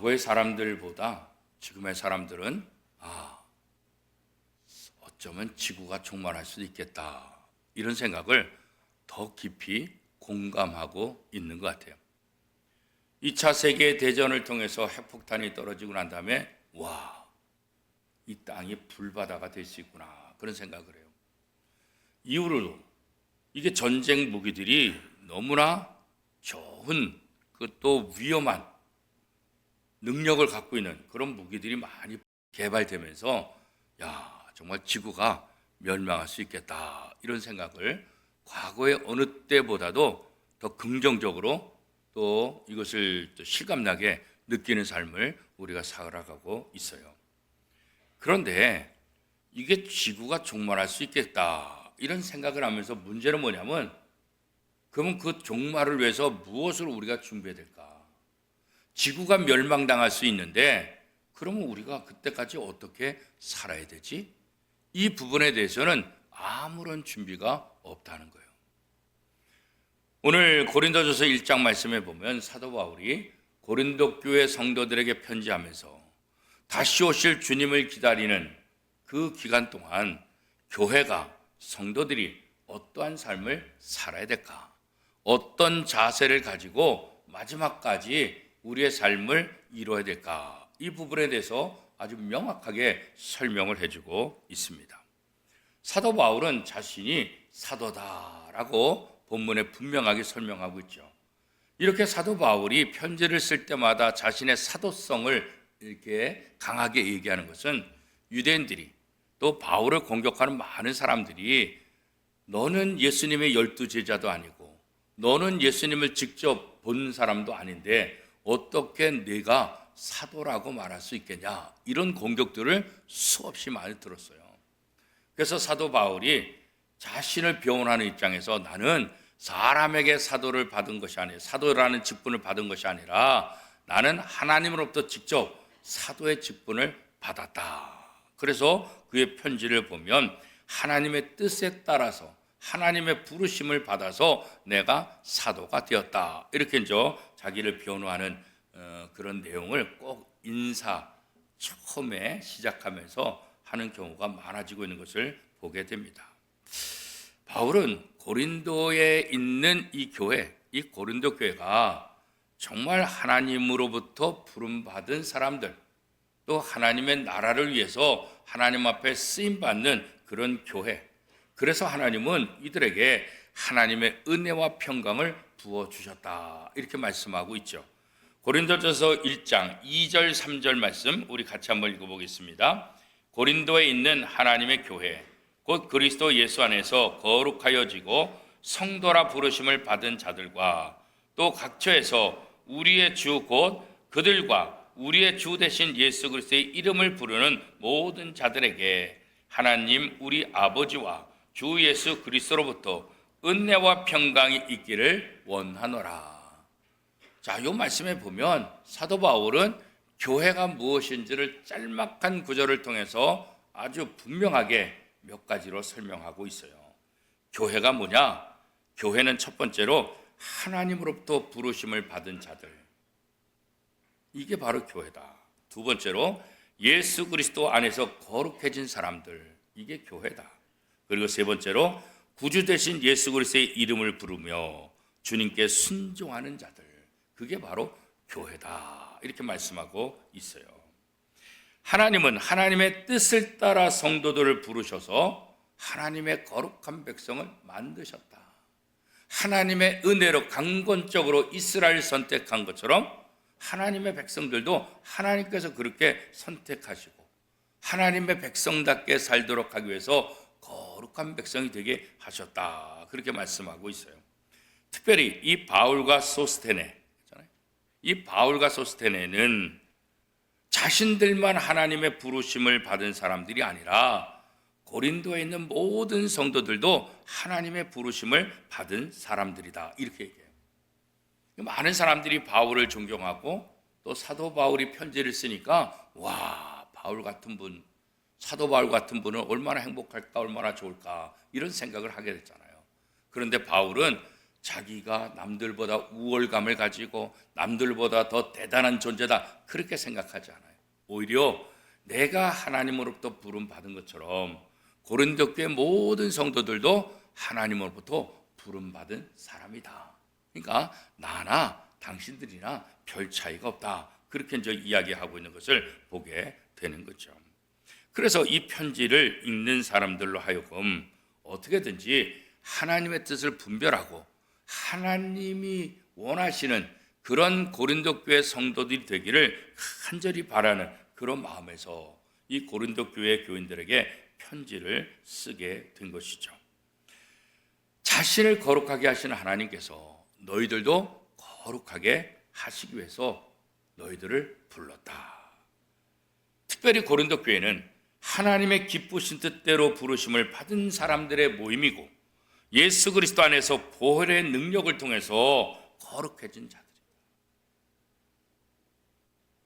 과거의 사람들보다 지금의 사람들은 아 어쩌면 지구가 종말할 수도 있겠다 이런 생각을 더 깊이 공감하고 있는 것 같아요. 2차 세계 대전을 통해서 핵폭탄이 떨어지고 난 다음에 와, 이 땅이 불바다가 될 수 있구나 그런 생각을 해요. 이후로도 이게 전쟁 무기들이 너무나 좋은 그 또 위험한 능력을 갖고 있는 그런 무기들이 많이 개발되면서 야 정말 지구가 멸망할 수 있겠다 이런 생각을 과거의 어느 때보다도 더 긍정적으로 또 이것을 또 실감나게 느끼는 삶을 우리가 살아가고 있어요. 그런데 이게 지구가 종말할 수 있겠다 이런 생각을 하면서 문제는 뭐냐면 그러면 그 종말을 위해서 무엇을 우리가 준비해야 될까? 지구가 멸망당할 수 있는데 그러면 우리가 그때까지 어떻게 살아야 되지? 이 부분에 대해서는 아무런 준비가 없다는 거예요. 오늘 고린도전서 1장 말씀에 보면 사도 바울이 고린도 교회 성도들에게 편지하면서 다시 오실 주님을 기다리는 그 기간 동안 교회가 성도들이 어떠한 삶을 살아야 될까? 어떤 자세를 가지고 마지막까지 우리의 삶을 이루어야 될까? 이 부분에 대해서 아주 명확하게 설명을 해주고 있습니다. 사도 바울은 자신이 사도다라고 본문에 분명하게 설명하고 있죠. 이렇게 사도 바울이 편지를 쓸 때마다 자신의 사도성을 이렇게 강하게 얘기하는 것은 유대인들이 또 바울을 공격하는 많은 사람들이 너는 예수님의 열두 제자도 아니고 너는 예수님을 직접 본 사람도 아닌데 어떻게 내가 사도라고 말할 수 있겠냐 이런 공격들을 수없이 많이 들었어요. 그래서 사도 바울이 자신을 변호하는 입장에서 나는 사람에게 사도를 받은 것이 아니라 사도라는 직분을 받은 것이 아니라 나는 하나님으로부터 직접 사도의 직분을 받았다. 그래서 그의 편지를 보면 하나님의 뜻에 따라서 하나님의 부르심을 받아서 내가 사도가 되었다. 이렇게 이제 자기를 변호하는 어, 그런 내용을 꼭 인사 처음에 시작하면서 하는 경우가 많아지고 있는 것을 보게 됩니다. 바울은 고린도에 있는 이 교회, 이 고린도 교회가 정말 하나님으로부터 부름받은 사람들, 또 하나님의 나라를 위해서 하나님 앞에 쓰임 받는 그런 교회. 그래서 하나님은 이들에게 하나님의 은혜와 평강을 부어 주셨다. 이렇게 말씀하고 있죠. 고린도전서 1장 2절 3절 말씀 우리 같이 한번 읽어 보겠습니다. 고린도에 있는 하나님의 교회 곧 그리스도 예수 안에서 거룩하여지고 성도라 부르심을 받은 자들과 또 각처에서 우리의 주 곧 그들과 우리의 주 대신 예수 그리스도의 이름을 부르는 모든 자들에게 하나님 우리 아버지와 주 예수 그리스도로부터 은혜와 평강이 있기를 원하노라. 자, 이 말씀에 보면 사도 바울은 교회가 무엇인지를 짤막한 구절을 통해서 아주 분명하게 몇 가지로 설명하고 있어요. 교회가 뭐냐? 교회는 첫 번째로 하나님으로부터 부르심을 받은 자들. 이게 바로 교회다. 두 번째로 예수 그리스도 안에서 거룩해진 사람들. 이게 교회다. 그리고 세 번째로 구주 대신 예수 그리스도의 이름을 부르며 주님께 순종하는 자들. 그게 바로 교회다. 이렇게 말씀하고 있어요. 하나님은 하나님의 뜻을 따라 성도들을 부르셔서 하나님의 거룩한 백성을 만드셨다. 하나님의 은혜로 강권적으로 이스라엘 선택한 것처럼 하나님의 백성들도 하나님께서 그렇게 선택하시고 하나님의 백성답게 살도록 하기 위해서 거룩한 백성이 되게 하셨다. 그렇게 말씀하고 있어요. 특별히 이 바울과 소스테네 이 바울과 소스테네는 자신들만 하나님의 부르심을 받은 사람들이 아니라 고린도에 있는 모든 성도들도 하나님의 부르심을 받은 사람들이다. 이렇게 얘기해요. 많은 사람들이 바울을 존경하고 또 사도 바울이 편지를 쓰니까 와, 바울 같은 분, 사도 바울 같은 분은 얼마나 행복할까, 얼마나 좋을까 이런 생각을 하게 됐잖아요. 그런데 바울은 자기가 남들보다 우월감을 가지고 남들보다 더 대단한 존재다 그렇게 생각하지 않아요. 오히려 내가 하나님으로부터 부름 받은 것처럼 고린도 교회 모든 성도들도 하나님으로부터 부름 받은 사람이다. 그러니까 나나 당신들이나 별 차이가 없다. 그렇게 이제 이야기하고 있는 것을 보게 되는 거죠. 그래서 이 편지를 읽는 사람들로 하여금 어떻게든지 하나님의 뜻을 분별하고 하나님이 원하시는 그런 고린도 교회 성도들이 되기를 간절히 바라는 그런 마음에서 이 고린도 교회 교인들에게 편지를 쓰게 된 것이죠. 자신을 거룩하게 하시는 하나님께서 너희들도 거룩하게 하시기 위해서 너희들을 불렀다. 특별히 고린도 교회는 하나님의 기쁘신 뜻대로 부르심을 받은 사람들의 모임이고 예수 그리스도 안에서 보혈의 능력을 통해서 거룩해진 자들입니다.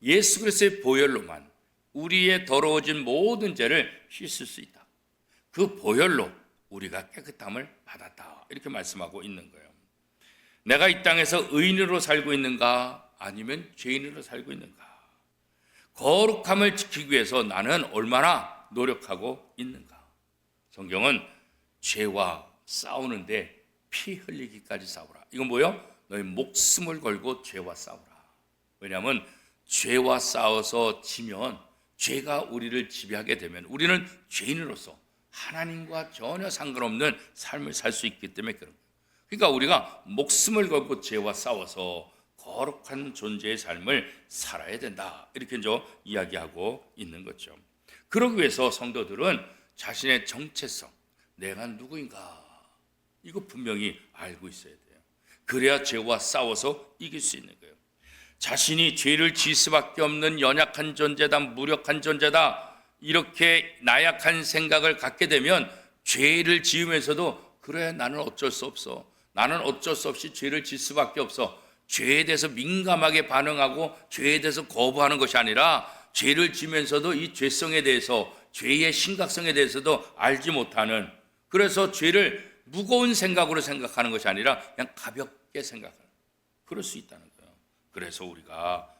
예수 그리스도의 보혈로만 우리의 더러워진 모든 죄를 씻을 수 있다. 그 보혈로 우리가 깨끗함을 받았다. 이렇게 말씀하고 있는 거예요. 내가 이 땅에서 의인으로 살고 있는가 아니면 죄인으로 살고 있는가? 거룩함을 지키기 위해서 나는 얼마나 노력하고 있는가? 성경은 죄와 싸우는데 피 흘리기까지 싸우라. 이건 뭐요? 너희 목숨을 걸고 죄와 싸우라. 왜냐하면 죄와 싸워서 지면 죄가 우리를 지배하게 되면 우리는 죄인으로서 하나님과 전혀 상관없는 삶을 살 수 있기 때문에 그런 거예요. 그러니까 우리가 목숨을 걸고 죄와 싸워서 거룩한 존재의 삶을 살아야 된다. 이렇게 이제 이야기하고 있는 거죠. 그러기 위해서 성도들은 자신의 정체성, 내가 누구인가 이거 분명히 알고 있어야 돼요. 그래야 죄와 싸워서 이길 수 있는 거예요. 자신이 죄를 지을 수밖에 없는 연약한 존재다, 무력한 존재다 이렇게 나약한 생각을 갖게 되면 죄를 지으면서도 그래 나는 어쩔 수 없어. 나는 어쩔 수 없이 죄를 질 수밖에 없어. 죄에 대해서 민감하게 반응하고 죄에 대해서 거부하는 것이 아니라 죄를 지면서도 이 죄성에 대해서 죄의 심각성에 대해서도 알지 못하는 그래서 죄를 무거운 생각으로 생각하는 것이 아니라 그냥 가볍게 생각하는 그럴 수 있다는 거예요. 그래서 우리가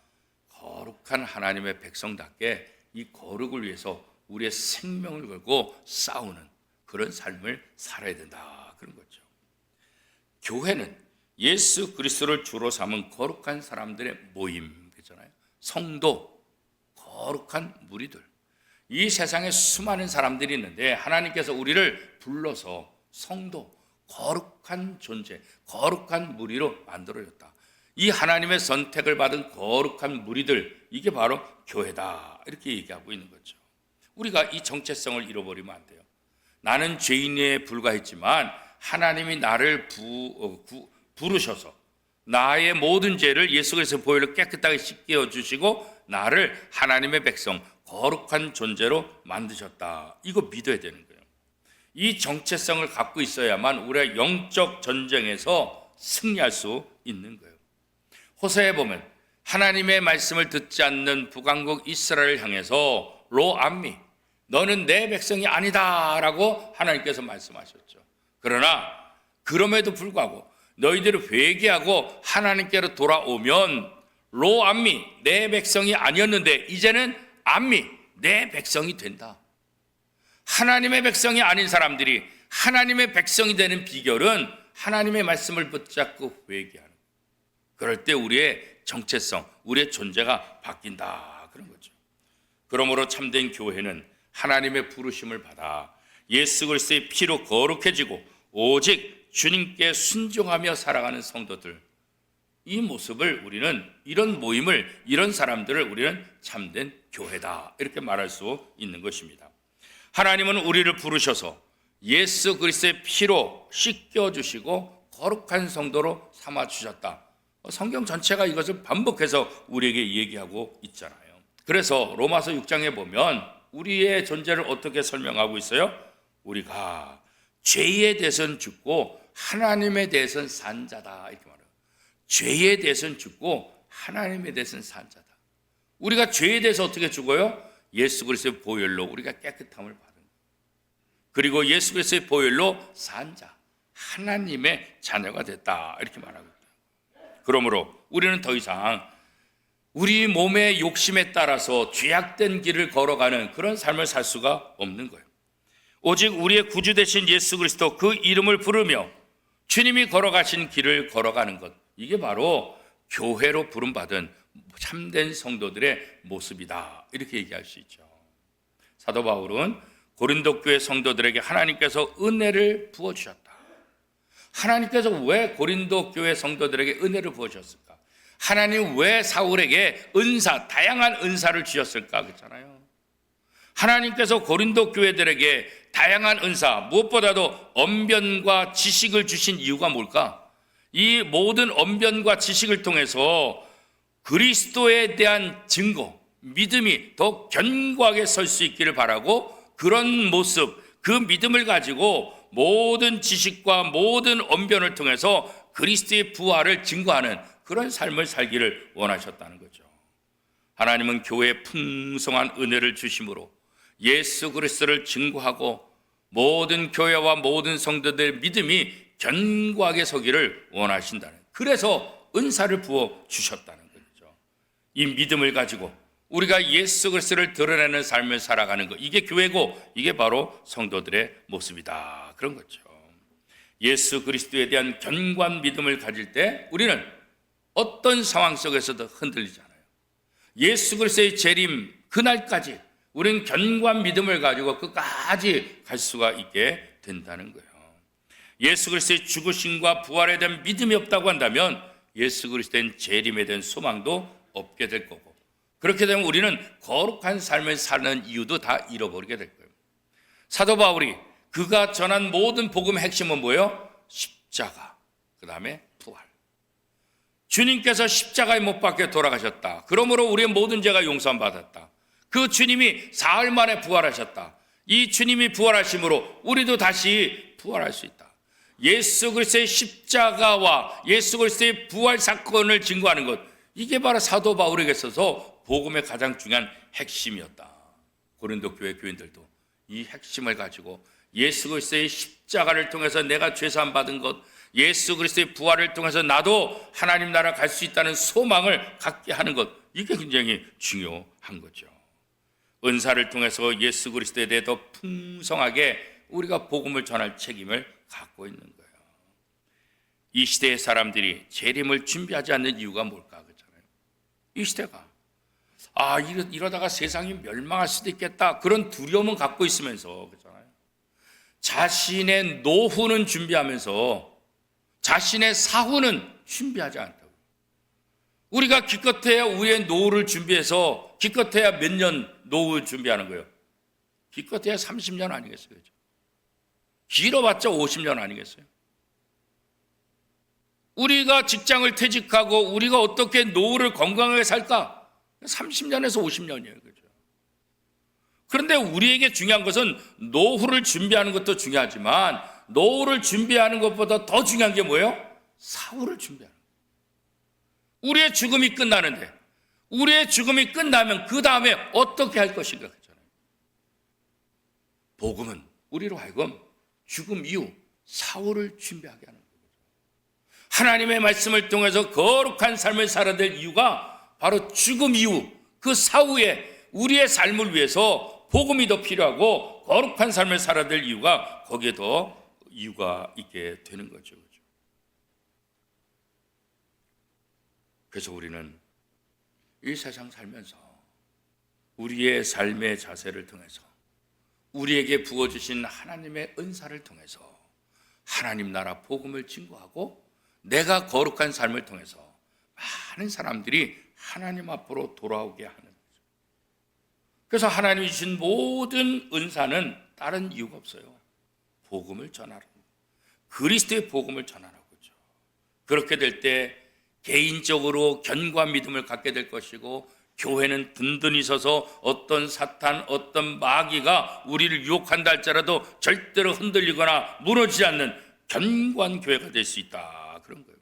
거룩한 하나님의 백성답게 이 거룩을 위해서 우리의 생명을 걸고 싸우는 그런 삶을 살아야 된다 그런 거죠. 교회는 예수 그리스도를 주로 삼은 거룩한 사람들의 모임 그잖아요. 성도, 거룩한 무리들. 이 세상에 수많은 사람들이 있는데 하나님께서 우리를 불러서 성도, 거룩한 존재, 거룩한 무리로 만들어졌다. 이 하나님의 선택을 받은 거룩한 무리들, 이게 바로 교회다. 이렇게 얘기하고 있는 거죠. 우리가 이 정체성을 잃어버리면 안 돼요. 나는 죄인에 불과했지만 하나님이 나를 부, 어, 구, 부르셔서 나의 모든 죄를 예수 그리스도 보혈로 깨끗하게 씻겨 주시고 나를 하나님의 백성 거룩한 존재로 만드셨다. 이거 믿어야 되는 거예요. 이 정체성을 갖고 있어야만 우리가 영적 전쟁에서 승리할 수 있는 거예요. 호세에 보면 하나님의 말씀을 듣지 않는 북왕국 이스라엘을 향해서 로 암미 너는 내 백성이 아니다라고 하나님께서 말씀하셨죠. 그러나 그럼에도 불구하고 너희들이 회개하고 하나님께로 돌아오면 로암미 내 백성이 아니었는데 이제는 암미 내 백성이 된다. 하나님의 백성이 아닌 사람들이 하나님의 백성이 되는 비결은 하나님의 말씀을 붙잡고 회개하는. 그럴 때 우리의 정체성, 우리의 존재가 바뀐다 그런 거죠. 그러므로 참된 교회는 하나님의 부르심을 받아 예수 그리스도의 피로 거룩해지고 오직 주님께 순종하며 살아가는 성도들 이 모습을 우리는 이런 모임을 이런 사람들을 우리는 참된 교회다 이렇게 말할 수 있는 것입니다. 하나님은 우리를 부르셔서 예수 그리스도의 피로 씻겨 주시고 거룩한 성도로 삼아 주셨다. 성경 전체가 이것을 반복해서 우리에게 얘기하고 있잖아요. 그래서 로마서 6장에 보면 우리의 존재를 어떻게 설명하고 있어요? 우리가 죄에 대해서는 죽고 하나님에 대해서는 산 자다 이렇게 말해요. 죄에 대해서는 죽고 하나님에 대해서는 산 자다. 우리가 죄에 대해서 어떻게 죽어요? 예수 그리스도의 보혈로 우리가 깨끗함을 받은. 그리고 예수 그리스도의 보혈로 산 자. 하나님의 자녀가 됐다. 이렇게 말하고. 그러므로 우리는 더 이상 우리 몸의 욕심에 따라서 죄악된 길을 걸어가는 그런 삶을 살 수가 없는 거예요. 오직 우리의 구주 되신 예수 그리스도 그 이름을 부르며 주님이 걸어가신 길을 걸어가는 것. 이게 바로 교회로 부름받은 참된 성도들의 모습이다. 이렇게 얘기할 수 있죠. 사도 바울은 고린도 교회 성도들에게 하나님께서 은혜를 부어 주셨다. 하나님께서 왜 고린도 교회 성도들에게 은혜를 부어 주셨을까? 하나님 왜 사울에게 은사, 다양한 은사를 주셨을까? 그렇잖아요. 하나님께서 고린도 교회들에게 다양한 은사, 무엇보다도 언변과 지식을 주신 이유가 뭘까? 이 모든 언변과 지식을 통해서 그리스도에 대한 증거, 믿음이 더 견고하게 설 수 있기를 바라고 그런 모습, 그 믿음을 가지고 모든 지식과 모든 언변을 통해서 그리스도의 부활을 증거하는 그런 삶을 살기를 원하셨다는 거죠. 하나님은 교회에 풍성한 은혜를 주심으로 예수 그리스도를 증거하고 모든 교회와 모든 성도들의 믿음이 견고하게 서기를 원하신다는 그래서 은사를 부어 주셨다는 거죠. 이 믿음을 가지고 우리가 예수 그리스도를 드러내는 삶을 살아가는 것 이게 교회고 이게 바로 성도들의 모습이다. 그런 거죠. 예수 그리스도에 대한 견고한 믿음을 가질 때 우리는 어떤 상황 속에서도 흔들리지 않아요. 예수 그리스도의 재림 그날까지 우리는 견고한 믿음을 가지고 끝까지 갈 수가 있게 된다는 거예요. 예수 그리스도의 죽으심과 부활에 대한 믿음이 없다고 한다면 예수 그리스도의 재림에 대한 소망도 없게 될 거고 그렇게 되면 우리는 거룩한 삶을 사는 이유도 다 잃어버리게 될 거예요. 사도 바울이 그가 전한 모든 복음의 핵심은 뭐예요? 십자가. 그 다음에 부활. 주님께서 십자가에 못 박혀 돌아가셨다. 그러므로 우리의 모든 죄가 용서함 받았다. 그 주님이 사흘 만에 부활하셨다. 이 주님이 부활하심으로 우리도 다시 부활할 수 있다. 예수 그리스도의 십자가와 예수 그리스도의 부활 사건을 증거하는 것 이게 바로 사도 바울에게 있어서 복음의 가장 중요한 핵심이었다. 고린도 교회 교인들도 이 핵심을 가지고 예수 그리스도의 십자가를 통해서 내가 죄사함 받은 것 예수 그리스도의 부활을 통해서 나도 하나님 나라 갈 수 있다는 소망을 갖게 하는 것 이게 굉장히 중요한 거죠. 은사를 통해서 예수 그리스도에 대해 더 풍성하게 우리가 복음을 전할 책임을 갖고 있는 거예요. 이 시대의 사람들이 재림을 준비하지 않는 이유가 뭘까 그렇잖아요. 이 시대가 아 이러, 이러다가 세상이 멸망할 수도 있겠다 그런 두려움은 갖고 있으면서 그렇잖아요. 자신의 노후는 준비하면서 자신의 사후는 준비하지 않다고. 우리가 기껏해야 우리의 노후를 준비해서 기껏해야 몇 년 노후 준비하는 거예요. 기껏해야 30년 아니겠어요? 그죠? 길어봤자 50년 아니겠어요? 우리가 직장을 퇴직하고 우리가 어떻게 노후를 건강하게 살까? 30년에서 50년이에요. 그죠? 그런데 우리에게 중요한 것은 노후를 준비하는 것도 중요하지만 노후를 준비하는 것보다 더 중요한 게 뭐예요? 사후를 준비하는 거예요. 우리의 죽음이 끝나는데 우리의 죽음이 끝나면 그 다음에 어떻게 할 것인가 그잖아요. 복음은 우리로 하여금 죽음 이후 사후를 준비하게 하는 거죠. 하나님의 말씀을 통해서 거룩한 삶을 살아야 될 이유가 바로 죽음 이후 그 사후에 우리의 삶을 위해서 복음이 더 필요하고 거룩한 삶을 살아야 될 이유가 거기에 더 이유가 있게 되는 거죠. 그죠? 그래서 우리는 이 세상 살면서 우리의 삶의 자세를 통해서 우리에게 부어주신 하나님의 은사를 통해서 하나님 나라 복음을 증거하고 내가 거룩한 삶을 통해서 많은 사람들이 하나님 앞으로 돌아오게 하는 거죠. 그래서 하나님이 주신 모든 은사는 다른 이유가 없어요. 복음을 전하라. 그리스도의 복음을 전하라고 죠 그렇게 될때 개인적으로 견고한 믿음을 갖게 될 것이고 교회는 든든히 서서 어떤 사탄, 어떤 마귀가 우리를 유혹한다 할지라도 절대로 흔들리거나 무너지지 않는 견고한 교회가 될 수 있다. 그런 거예요.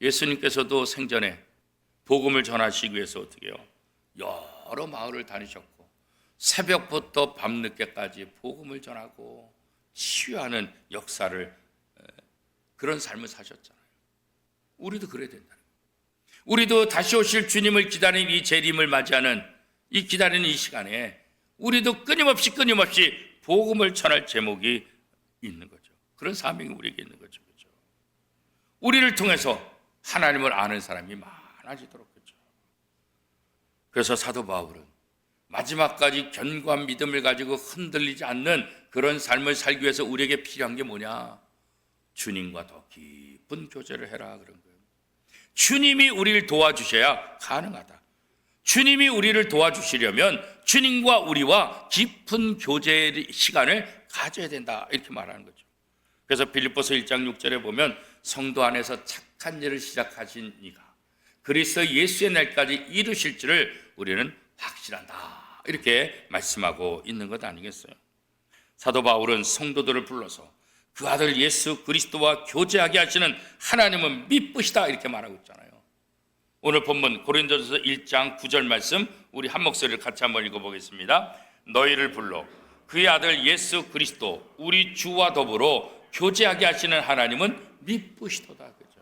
예수님께서도 생전에 복음을 전하시기 위해서 어떻게 해요? 여러 마을을 다니셨고 새벽부터 밤늦게까지 복음을 전하고 치유하는 역사를 그런 삶을 사셨잖아요. 우리도 그래야 된다. 우리도 다시 오실 주님을 기다리는 이 재림을 맞이하는 이 기다리는 이 시간에 우리도 끊임없이 끊임없이 복음을 전할 제목이 있는 거죠. 그런 사명이 우리에게 있는 거죠. 그렇죠? 우리를 통해서 하나님을 아는 사람이 많아지도록 그렇죠. 그래서 사도 바울은 마지막까지 견고한 믿음을 가지고 흔들리지 않는 그런 삶을 살기 위해서 우리에게 필요한 게 뭐냐? 주님과 더 깊은 교제를 해라 그런 거예요. 주님이 우리를 도와주셔야 가능하다. 주님이 우리를 도와주시려면 주님과 우리와 깊은 교제 시간을 가져야 된다. 이렇게 말하는 거죠. 그래서 빌립보서 1장 6절에 보면 성도 안에서 착한 일을 시작하신 이가 그리스도 예수의 날까지 이루실 줄을 우리는 확실한다. 이렇게 말씀하고 있는 것 아니겠어요? 사도 바울은 성도들을 불러서 그 아들 예수 그리스도와 교제하게 하시는 하나님은 미쁘시다 이렇게 말하고 있잖아요. 오늘 본문 고린도전서 1장 9절 말씀 우리 한 목소리를 같이 한번 읽어보겠습니다. 너희를 불러 그의 아들 예수 그리스도 우리 주와 더불어 교제하게 하시는 하나님은 미쁘시도다 그죠?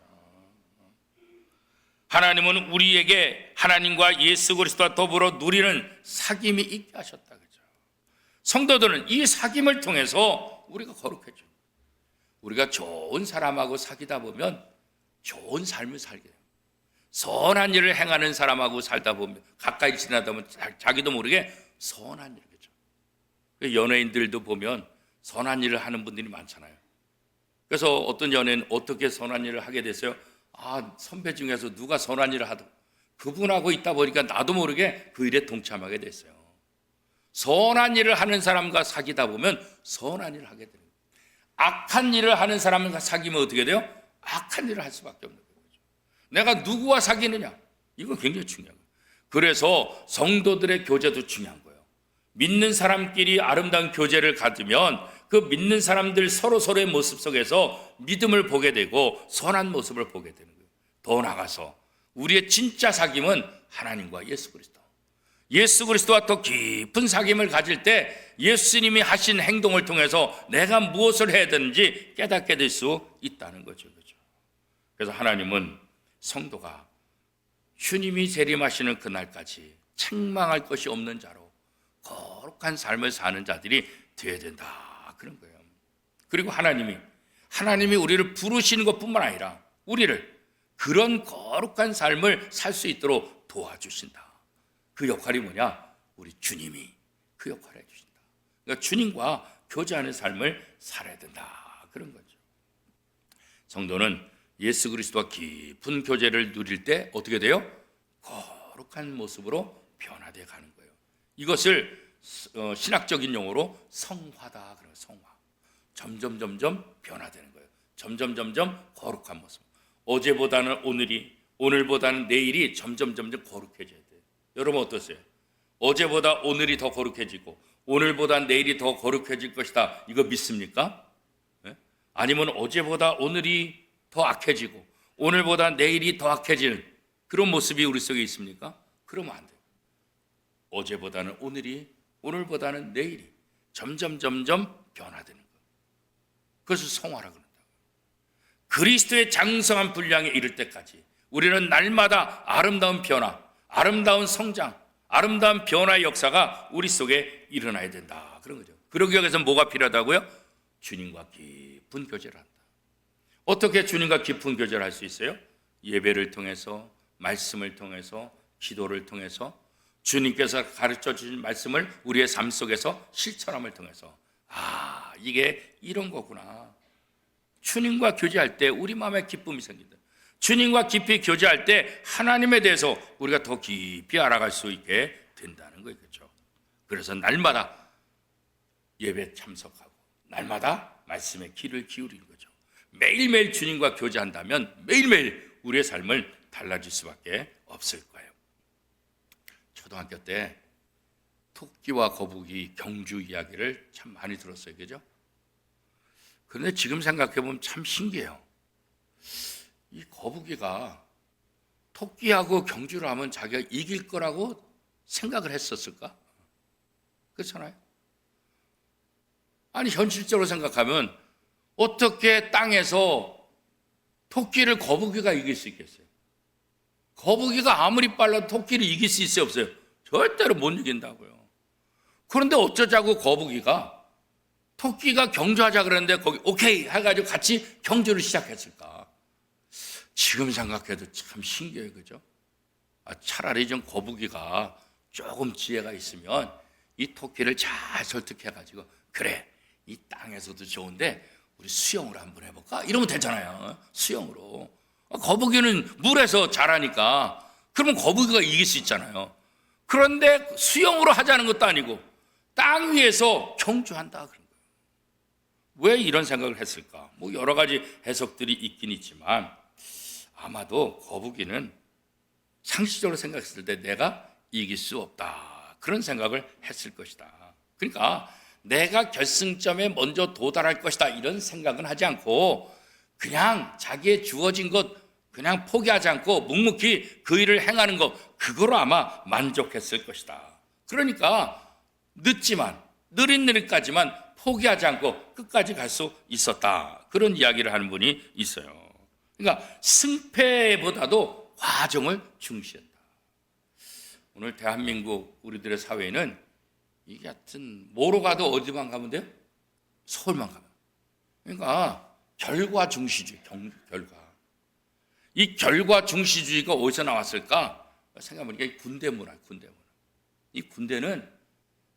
하나님은 우리에게 하나님과 예수 그리스도와 더불어 누리는 사귐이 있게 하셨다 그죠? 성도들은 이 사귐을 통해서 우리가 거룩해져. 우리가 좋은 사람하고 사귀다 보면 좋은 삶을 살게 돼요. 선한 일을 행하는 사람하고 살다 보면 가까이 지나다 보면 자, 기도 모르게 선한 일이죠. 그 연예인들도 보면 선한 일을 하는 분들이 많잖아요. 그래서 어떤 연예인 어떻게 선한 일을 하게 됐어요? 아 선배 중에서 누가 선한 일을 하도 그분하고 있다 보니까 나도 모르게 그 일에 동참하게 됐어요. 선한 일을 하는 사람과 사귀다 보면 선한 일을 하게 돼요. 악한 일을 하는 사람과 사귀면 어떻게 돼요? 악한 일을 할 수밖에 없는 거죠. 내가 누구와 사귀느냐? 이거 굉장히 중요한 거예요. 그래서 성도들의 교제도 중요한 거예요. 믿는 사람끼리 아름다운 교제를 가지면 그 믿는 사람들 서로 서로의 모습 속에서 믿음을 보게 되고 선한 모습을 보게 되는 거예요. 더 나아가서 우리의 진짜 사귐은 하나님과 예수 그리스도. 예수 그리스도와 더 깊은 사귐을 가질 때 예수님이 하신 행동을 통해서 내가 무엇을 해야 되는지 깨닫게 될 수 있다는 거죠. 그죠? 그래서 하나님은 성도가 주님이 재림하시는 그날까지 책망할 것이 없는 자로 거룩한 삶을 사는 자들이 되어야 된다. 그런 거예요. 그리고 하나님이 하나님이 우리를 부르시는 것뿐만 아니라 우리를 그런 거룩한 삶을 살 수 있도록 도와주신다. 그 역할이 뭐냐? 우리 주님이 그 역할을 해주신다. 그러니까 주님과 교제하는 삶을 살아야 된다. 그런 거죠. 성도는 예수 그리스도와 깊은 교제를 누릴 때 어떻게 돼요? 거룩한 모습으로 변화되어 가는 거예요. 이것을 어, 신학적인 용어로 성화다. 그래요. 성화. 점점 점점 변화되는 거예요. 점점 점점 거룩한 모습. 어제보다는 오늘이 오늘보다는 내일이 점점 점점 거룩해져야 돼요. 여러분 어떠세요? 어제보다 오늘이 더 거룩해지고 오늘보다 내일이 더 거룩해질 것이다. 이거 믿습니까? 예? 아니면 어제보다 오늘이 더 악해지고 오늘보다 내일이 더 악해지는 그런 모습이 우리 속에 있습니까? 그러면 안 돼요. 어제보다는 오늘이 오늘보다는 내일이 점점 점점 변화되는 거예요. 그것을 성화라 그런다. 그리스도의 장성한 분량에 이를 때까지 우리는 날마다 아름다운 변화, 아름다운 성장, 아름다운 변화의 역사가 우리 속에 일어나야 된다. 그런 거죠. 그러기 위해서 뭐가 필요하다고요? 주님과 깊은 교제를 한다. 어떻게 주님과 깊은 교제를 할 수 있어요? 예배를 통해서, 말씀을 통해서, 기도를 통해서, 주님께서 가르쳐 주신 말씀을 우리의 삶 속에서 실천함을 통해서, 아, 이게 이런 거구나. 주님과 교제할 때 우리 마음에 기쁨이 생긴다. 주님과 깊이 교제할 때 하나님에 대해서 우리가 더 깊이 알아갈 수 있게 된다는 거겠죠. 그래서 날마다 예배 참석하고 날마다 말씀에 귀를 기울이는 거죠. 매일매일 주님과 교제한다면 매일매일 우리의 삶을 달라질 수밖에 없을 거예요. 초등학교 때 토끼와 거북이 경주 이야기를 참 많이 들었어요. 그죠? 그런데 지금 생각해 보면 참 신기해요. 이 거북이가 토끼하고 경주를 하면 자기가 이길 거라고 생각을 했었을까? 그렇잖아요. 아니 현실적으로 생각하면 어떻게 땅에서 토끼를 거북이가 이길 수 있겠어요? 거북이가 아무리 빨라도 토끼를 이길 수 있어요, 없어요? 절대로 못 이긴다고요. 그런데 어쩌자고 거북이가 토끼가 경주하자 그랬는데 거기 오케이 해가지고 같이 경주를 시작했을까? 지금 생각해도 참 신기해요, 그죠? 아, 차라리 좀 거북이가 조금 지혜가 있으면 이 토끼를 잘 설득해가지고 그래 이 땅에서도 좋은데 우리 수영을 한번 해볼까? 이러면 되잖아요. 수영으로. 아, 거북이는 물에서 자라니까 그러면 거북이가 이길 수 있잖아요. 그런데 수영으로 하자는 것도 아니고 땅 위에서 경주한다 그런 거예요. 왜 이런 생각을 했을까? 뭐 여러 가지 해석들이 있긴 있지만 아마도 거북이는 상식적으로 생각했을 때 내가 이길 수 없다. 그런 생각을 했을 것이다. 그러니까 내가 결승점에 먼저 도달할 것이다. 이런 생각은 하지 않고 그냥 자기의 주어진 것 그냥 포기하지 않고 묵묵히 그 일을 행하는 것 그거로 아마 만족했을 것이다. 그러니까 늦지만 느릿느릿까지만 포기하지 않고 끝까지 갈 수 있었다. 그런 이야기를 하는 분이 있어요. 그러니까 승패보다도 과정을 중시했다. 오늘 대한민국 우리들의 사회는 이게 하여튼 뭐로 가도 어디만 가면 돼요? 서울만 가면. 그러니까 결과 중시주의, 경, 결과. 이 결과 중시주의가 어디서 나왔을까? 생각해보니까 이 군대 문화, 군대 문화. 이 군대는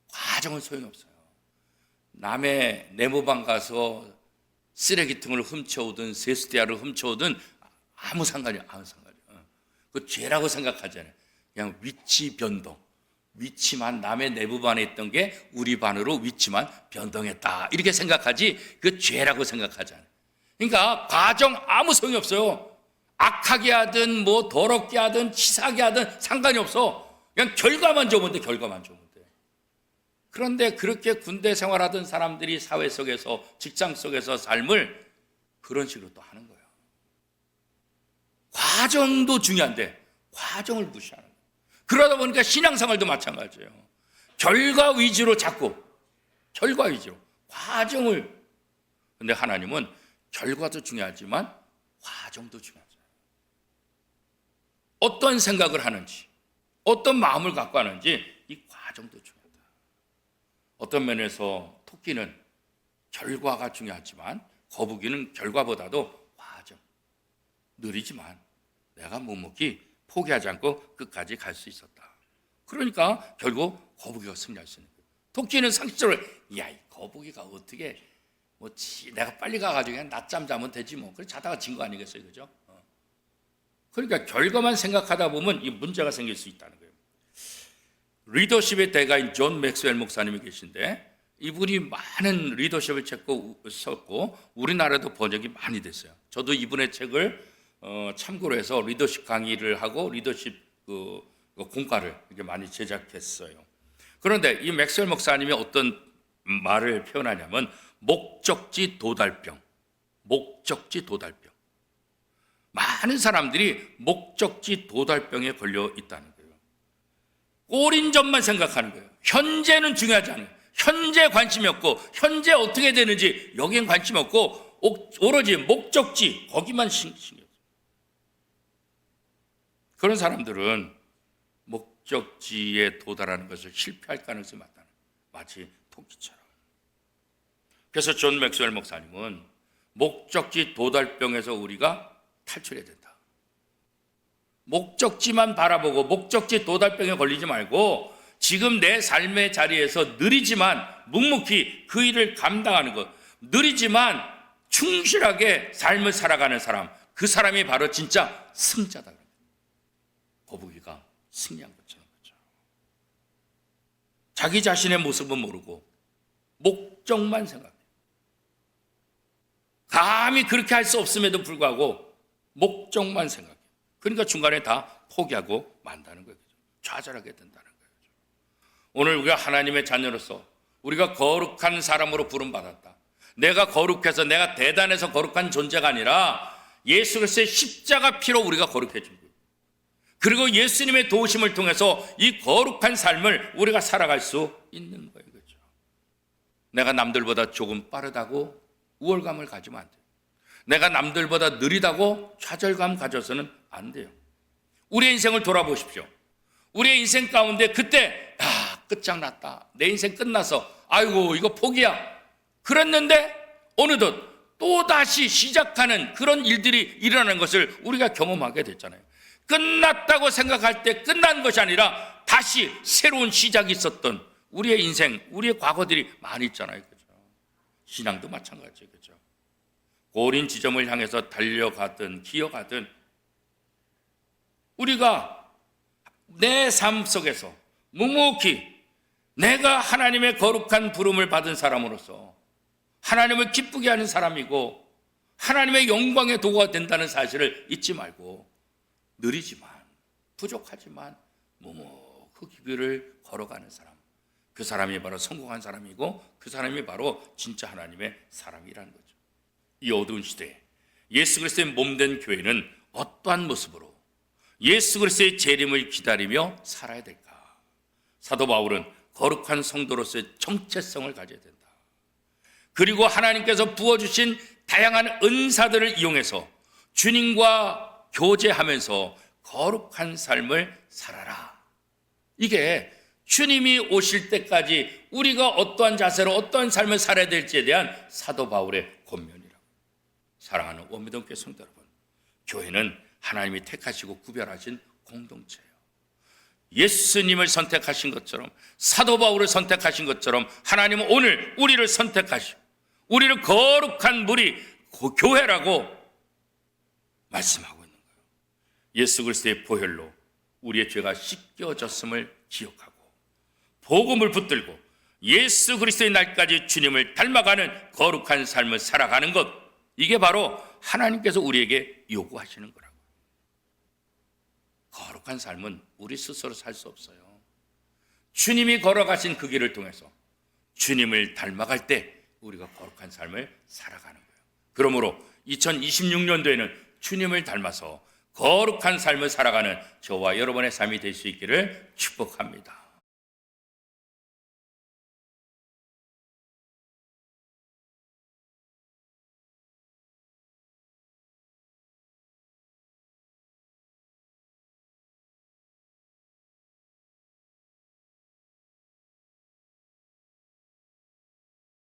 과정은 소용없어요. 남의 내무방 가서 쓰레기통을 훔쳐오든 세수대야를 훔쳐오든 아무 상관이 아무 상관이. 그 죄라고 생각하잖아요. 그냥 위치 변동. 위치만 남의 내부 반에 있던 게 우리 반으로 위치만 변동했다. 이렇게 생각하지 그 죄라고 생각하잖아요. 그러니까 과정 아무 소용이 없어요. 악하게 하든 뭐 더럽게 하든 치사하게 하든 상관이 없어. 그냥 결과만 돼. 결과만 돼. 그런데 그렇게 군대 생활하던 사람들이 사회 속에서 직장 속에서 삶을 그런 식으로 또 하는 거예요. 과정도 중요한데 과정을 무시하는 거예요. 그러다 보니까 신앙생활도 마찬가지예요. 결과 위주로 자꾸 결과 위주로 과정을 근데 하나님은 결과도 중요하지만 과정도 중요하죠. 어떤 생각을 하는지, 어떤 마음을 갖고 하는지 이 과정도 중요하다. 어떤 면에서 토끼는 결과가 중요하지만 거북이는 결과보다도 과정. 느리지만 내가 묵묵히 포기하지 않고 끝까지 갈 수 있었다. 그러니까 결국 거북이가 승리할 수 있는 거예요. 토끼는 상식적으로 야, 이 거북이가 어떻게 뭐 지, 내가 빨리 가가지고 그냥 낮잠 자면 되지 뭐. 그래 자다가 진 거 아니겠어요, 그죠? 어. 그러니까 결과만 생각하다 보면 이 문제가 생길 수 있다는 거예요. 리더십의 대가인 존 맥스웰 목사님이 계신데 이분이 많은 리더십을 책고 썼고 우리나라도 번역이 많이 됐어요. 저도 이분의 책을 어, 참고로 해서 리더십 강의를 하고 리더십 그, 그 공과를 이렇게 많이 제작했어요. 그런데 이 맥스웰 목사님이 어떤 말을 표현하냐면 목적지 도달병, 목적지 도달병. 많은 사람들이 목적지 도달병에 걸려 있다는 꼬린 점만 생각하는 거예요. 현재는 중요하지 않아요. 현재 관심이 없고 현재 어떻게 되는지 여기엔 관심 없고 오로지 목적지 거기만 신경. 그런 사람들은 목적지에 도달하는 것을 실패할 가능성이 많다는 마치 토끼처럼. 그래서 존 맥스웰 목사님은 목적지 도달병에서 우리가 탈출해야 된다. 목적지만 바라보고 목적지 도달병에 걸리지 말고 지금 내 삶의 자리에서 느리지만 묵묵히 그 일을 감당하는 것, 느리지만 충실하게 삶을 살아가는 사람, 그 사람이 바로 진짜 승자다. 거북이가 승리한 것처럼. 자기 자신의 모습은 모르고 목적만 생각해. 감히 그렇게 할 수 없음에도 불구하고 목적만 생각해. 그러니까 중간에 다 포기하고 만다는 거예요. 좌절하게 된다는 거예요. 오늘 우리가 하나님의 자녀로서 우리가 거룩한 사람으로 부름받았다. 내가 거룩해서 내가 대단해서 거룩한 존재가 아니라 예수 그리스도의 십자가 피로 우리가 거룩해진 거예요. 그리고 예수님의 도우심을 통해서 이 거룩한 삶을 우리가 살아갈 수 있는 거예요. 그렇죠? 내가 남들보다 조금 빠르다고 우월감을 가지면 안 돼요. 내가 남들보다 느리다고 좌절감 가져서는 안 돼요. 우리의 인생을 돌아보십시오. 우리의 인생 가운데 그때 야 끝장났다. 내 인생 끝나서 아이고 이거 포기야. 그랬는데 어느덧 또 다시 시작하는 그런 일들이 일어나는 것을 우리가 경험하게 됐잖아요. 끝났다고 생각할 때 끝난 것이 아니라 다시 새로운 시작이 있었던 우리의 인생, 우리의 과거들이 많이 있잖아요. 그죠? 신앙도 마찬가지죠. 그죠? 고린 지점을 향해서 달려가든 기어가든 우리가 내 삶 속에서 묵묵히 내가 하나님의 거룩한 부름을 받은 사람으로서 하나님을 기쁘게 하는 사람이고 하나님의 영광의 도구가 된다는 사실을 잊지 말고 느리지만 부족하지만 묵묵히 길을 걸어가는 사람 그 사람이 바로 성공한 사람이고 그 사람이 바로 진짜 하나님의 사람이라는 거죠. 이 어두운 시대에 예수 그리스도의 몸된 교회는 어떠한 모습으로 예수 그리스도의 재림을 기다리며 살아야 될까? 사도 바울은 거룩한 성도로서의 정체성을 가져야 된다. 그리고 하나님께서 부어주신 다양한 은사들을 이용해서 주님과 교제하면서 거룩한 삶을 살아라. 이게 주님이 오실 때까지 우리가 어떠한 자세로 어떠한 삶을 살아야 될지에 대한 사도 바울의 권면이라고. 사랑하는 원미동교 성도 여러분, 교회는 하나님이 택하시고 구별하신 공동체예요. 예수님을 선택하신 것처럼 사도 바울을 선택하신 것처럼 하나님은 오늘 우리를 선택하시고 우리를 거룩한 무리 고- 교회라고 말씀하고 있는 거예요. 예수 그리스도의 보혈로 우리의 죄가 씻겨졌음을 기억하고 복음을 붙들고 예수 그리스도의 날까지 주님을 닮아가는 거룩한 삶을 살아가는 것 이게 바로 하나님께서 우리에게 요구하시는 거라고. 거룩한 삶은 우리 스스로 살 수 없어요. 주님이 걸어가신 그 길을 통해서 주님을 닮아갈 때 우리가 거룩한 삶을 살아가는 거예요. 그러므로 2026년도에는 주님을 닮아서 거룩한 삶을 살아가는 저와 여러분의 삶이 될 수 있기를 축복합니다.